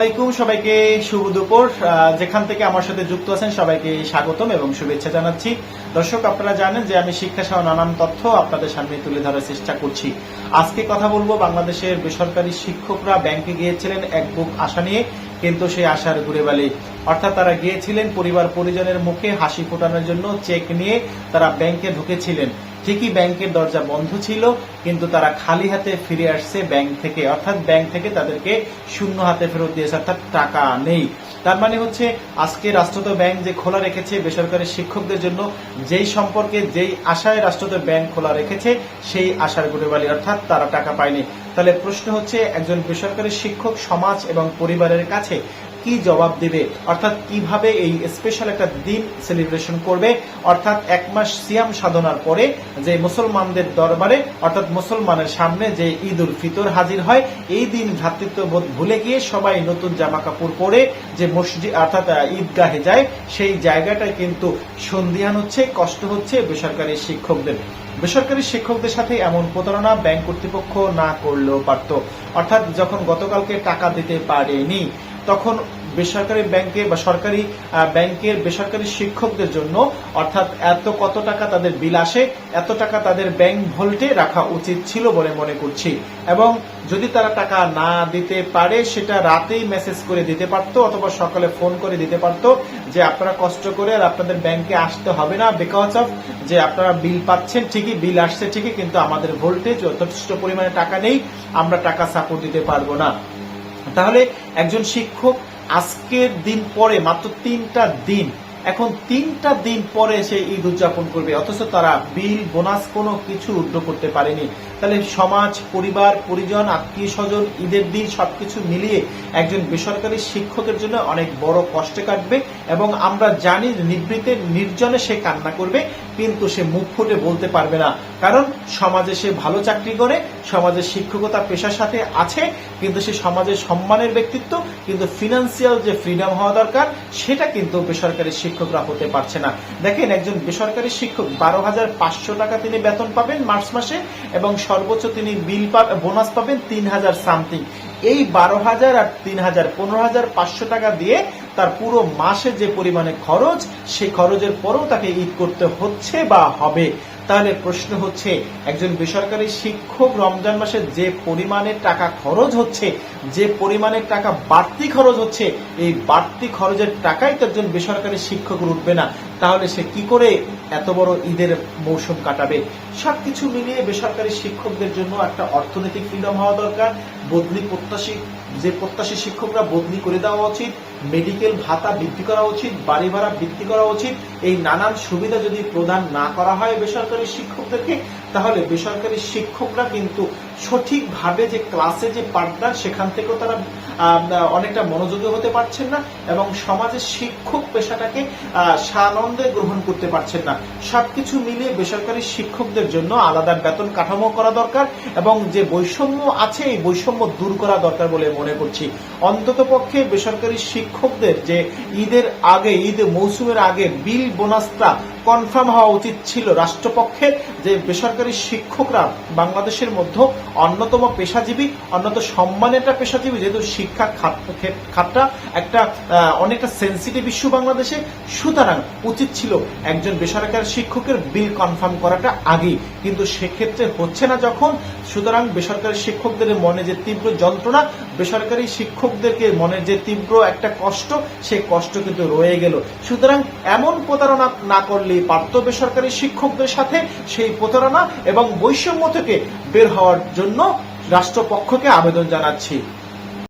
আসসালামাইকুম সবাইকে শুভ দুপুর। যেখান থেকে আমার সাথে যুক্ত আছেন, সবাইকে স্বাগতম এবং শুভেচ্ছা জানাচ্ছি। দর্শক, আপনারা জানেন যে আমি শিক্ষা সহ নানান তথ্য আপনাদের সামনে তুলে ধরার চেষ্টা করছি। আজকে কথা বলব বাংলাদেশের বেসরকারি শিক্ষকরা ব্যাংকে গিয়েছিলেন এক বুক আশা নিয়ে, কিন্তু সেই আশার ঘুরে বালি অর্থাৎ তারা গিয়েছিলেন পরিবার পরিজনের মুখে হাসি ফোটানোর জন্য চেক নিয়ে তারা ব্যাংকে ঢুকেছিলেন। ঠিকই ব্যাংকের দরজা বন্ধ ছিল, কিন্তু তারা খালি হাতে ফিরে আসছে ব্যাংক থেকে। অর্থাৎ ব্যাংক থেকে তাদেরকে শূন্য হাতে ফেরত দিয়েছে, অর্থাৎ টাকা নেই। তার মানে হচ্ছে, আজকে রাষ্ট্রত ব্যাংক যে খোলা রেখেছে বেসরকারি শিক্ষকদের জন্য, যেই সম্পর্কে, যেই আশায় রাষ্ট্রত ব্যাংক খোলা রেখেছে, সেই আশার গুণেবালি অর্থাৎ তারা টাকা পায়নি। তাহলে প্রশ্ন হচ্ছে, একজন বেসরকারি শিক্ষক সমাজ এবং পরিবারের কাছে কি জবাব দিবে? অর্থাৎ কীভাবে এই স্পেশাল একটা দিন সেলিব্রেশন করবে? অর্থাৎ এক মাস সিয়াম সাধনার পরে যে মুসলমানদের দরবারে, অর্থাৎ মুসলমানের সামনে যে ঈদ উল ফিতর হাজির হয়, এই দিন ভ্রাতৃত্ববোধ ভুলে গিয়ে সবাই নতুন জামা কাপড় পরে যে মসজিদ, অর্থাৎ ঈদগাহে যায়, সেই জায়গাটায় কিন্তু সন্ধিহান হচ্ছে, কষ্ট হচ্ছে বেসরকারি শিক্ষকদের। বেসরকারি শিক্ষকদের সাথে এমন প্রতারণা ব্যাংক কর্তৃপক্ষ না করলেও পারত। অর্থাৎ যখন গতকালকে টাকা দিতে পারেনি তখন বেসরকারি ব্যাংকে বা সরকারি ব্যাংকের বেসরকারি শিক্ষকদের জন্য, অর্থাৎ এত কত টাকা তাদের বিল আসে, এত টাকা তাদের ব্যাংক ভোল্টে রাখা উচিত ছিল বলে মনে করছি। এবং যদি তারা টাকা না দিতে পারে, সেটা রাতেই মেসেজ করে দিতে পারতো অথবা সকালে ফোন করে দিতে পারতো যে আপনারা কষ্ট করে আর আপনাদের ব্যাংকে আসতে হবে না বিকজ অফ যে আপনারা বিল পাচ্ছেন ঠিকই, বিল আসছে ঠিকই, কিন্তু আমাদের ভোল্টেজ যথেষ্ট পরিমাণে টাকা নেই, আমরা টাকা সাপোর্ট দিতে পারব না। তাহলে একজন শিক্ষক আজকের দিন পরে মাত্র তিনটা দিন এখন তিনটা দিন পরে সে ঈদ উদযাপন করবে, অথচ তারা বিল, বোনাস কোনো কিছু উদ্ধ করতে পারেনি। তাহলে সমাজ, পরিবার, পরিজন আত্মীয় স্বজন ঈদের দিন সবকিছু মিলিয়ে একজন বেসরকারি শিক্ষকের জন্য অনেক বড় কষ্টে কাটবে এবং আমরা জানি নিবৃতে, নির্জনে সে কান্না করবে, কিন্তু সে মুখ ফুটে বলতে পারবে না। কারণ সমাজে সে ভালো চাকরি করে, সমাজের শিক্ষকতা পেশার সাথে আছে, কিন্তু সে সমাজের সম্মানের ব্যক্তিত্ব কিন্তু ফিনান্সিয়াল যে ফ্রিডম হওয়া দরকার, সেটা কিন্তু বেসরকারি শিক্ষকরা হতে পারছে না। দেখেন, একজন বেসরকারি শিক্ষক, বারো হাজার পাঁচশো টাকা তিনি বেতন পাবেন মার্চ মাসে এবং সর্বোচ্চ তিনি বিল বোনাস পাবেন তিন হাজার সামথিং। এই বারো হাজার আর তিন হাজার, পনেরো হাজার পাঁচশো টাকা দিয়ে তার পুরো মাসে যে পরিমাণে খরচ, সেই খরচের পরেও তাকে ঈদ করতে হচ্ছে বা হবে। তাহলে প্রশ্ন হচ্ছে, একজন বেসরকারি শিক্ষক রমজান মাসে যে পরিমাণে টাকা খরচ হচ্ছে, যে পরিমাণে টাকা বাড়তি খরচ হচ্ছে, এই বাড়তি খরচের টাকাই তো একজন বেসরকারি শিক্ষক উঠবে না। তাহলে সে কি করে এত বড় ঈদের মৌসুম কাটাবে? সবকিছু মিলিয়ে বেসরকারি শিক্ষকদের জন্য একটা অর্থনৈতিক ফ্রিডম হওয়া দরকার, বদলি প্রত্যাশী যে প্রত্যাশী শিক্ষকরা বদলি করে দেওয়া উচিত মেডিকেল ভাতা বৃদ্ধি করা উচিত, বাড়ি ভাড়া বৃদ্ধি করা উচিত, এই নানান সুবিধা যদি প্রদান না করা হয় বেসরকারি শিক্ষকদেরকে তাহলে বেসরকারি শিক্ষকরা কিন্তু সঠিকভাবে যে ক্লাসে যে পাঠদান সেখান থেকেও তারা অনেকটা মনোযোগী হতে পারছেন না এবং সমাজের শিক্ষক পেশাটাকে সানন্দে গ্রহণ করতে পারছেন না। সবকিছু মিলিয়ে বেসরকারি শিক্ষকদের জন্য আলাদা বেতন কাঠামো করা দরকার এবং যে বৈষম্য আছে, এই বৈষম্য দূর করা দরকার বলে মনে করছি। অন্তত পক্ষে বেসরকারি শিক্ষকদের যে ঈদের আগে, ঈদ মৌসুমের আগে বিল বোনাসটা কনফার্ম হওয়া উচিত ছিল রাষ্ট্রপক্ষে যে বেসরকারি শিক্ষকরা বাংলাদেশের মধ্যে অন্যতম পেশাজীবী অন্যতম সম্মানের একটা পেশাজীবী, যেহেতু শিক্ষা খাত- খাতটা একটা অনেকটা সেন্সিটিভ ইস্যু বাংলাদেশে। সুতরাং উচিত ছিল একজন বেসরকারি শিক্ষকের বিল কনফার্ম করাটা আগেই। কিন্তু সেক্ষেত্রে হচ্ছে না যখন। সুতরাং বেসরকারি শিক্ষকদের মনে যে তীব্র যন্ত্রণা, বেসরকারি শিক্ষকদেরকে মনের যে তীব্র একটা কষ্ট, সেই কষ্ট কিন্তু রয়ে গেল। সুতরাং এমন প্রতারণা না করলেই পার্থ বেসরকারি শিক্ষকদের সাথে সেই প্রতারণা এবং বৈষম্য থেকে বের হওয়ার জন্য রাষ্ট্রপক্ষকে আবেদন জানাচ্ছি।